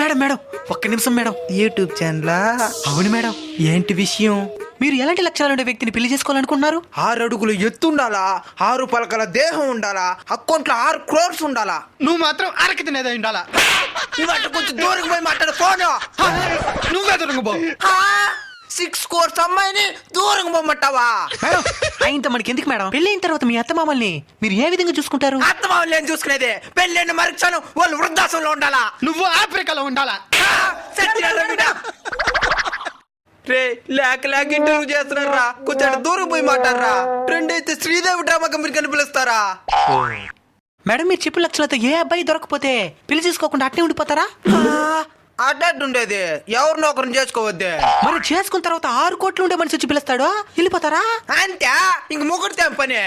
Madam madam ఒక్క నిమిషం madam. YouTube channel? అవును మేడం. ఏంటి విషయం? మీరు ఎలాంటి లక్షణాలు ఉండే వ్యక్తిని పెళ్ళి చేసుకోవాలనుకుంటున్నారు? ఆరు అడుగులు ఎత్తు ఉండాలా ఆరు పలకల దేహం ఉండాలా? అకౌంట్లో ఆరు క్రోర్స్ ఉండాలా? నువ్వు మాత్రం అరకి తినేదే ఉండాలా? నువ్వు అట్ట కొంచెం దూరం పోయి మాట్లాడు ఫోను నువ్వే దొరుకు బో సిక్స్ కోర్స్ అమ్మాయిని దూరం పోమంటావా మేడం మనకి ఎందుకు మేడం? పెళ్ళి అయిన తర్వాత మీ అత్త మామల్ని మీరు ఏ విధంగా చూసుకుంటారు? అత్తమావులు ఏం చూసుకునేది పెళ్ళైన మరుక్షణం వాళ్ళు వృద్ధాశ్రమంలో ఉండాలా? నువ్వు ఆఫ్రికాలో ఉండాలా. రే లేక లేక ఇంటర్వ్యూ చేస్తున్నారా? కొంచెం దూరం పోయి మాట్లాడరా. ట్రెండ్ అయితే శ్రీదేవి డ్రామా కంపెనీ కని పిలుస్తారా? మేడం మీరు చెప్పిన లక్షలతో ఏ అబ్బాయి దొరకపోతే పెళ్ళి చేసుకోకుండా అట్నే ఉండిపోతారా? అడ్డట్టు ఉండేది. ఎవరినో ఒకరిని చేసుకోవద్దే. మరి చేసుకున్న తర్వాత ఆరు కోట్లు ఉండే మనిషి వచ్చి పిలుస్తాడు? వెళ్ళిపోతారా? అంతే. ఇంక ముగ్గురు పని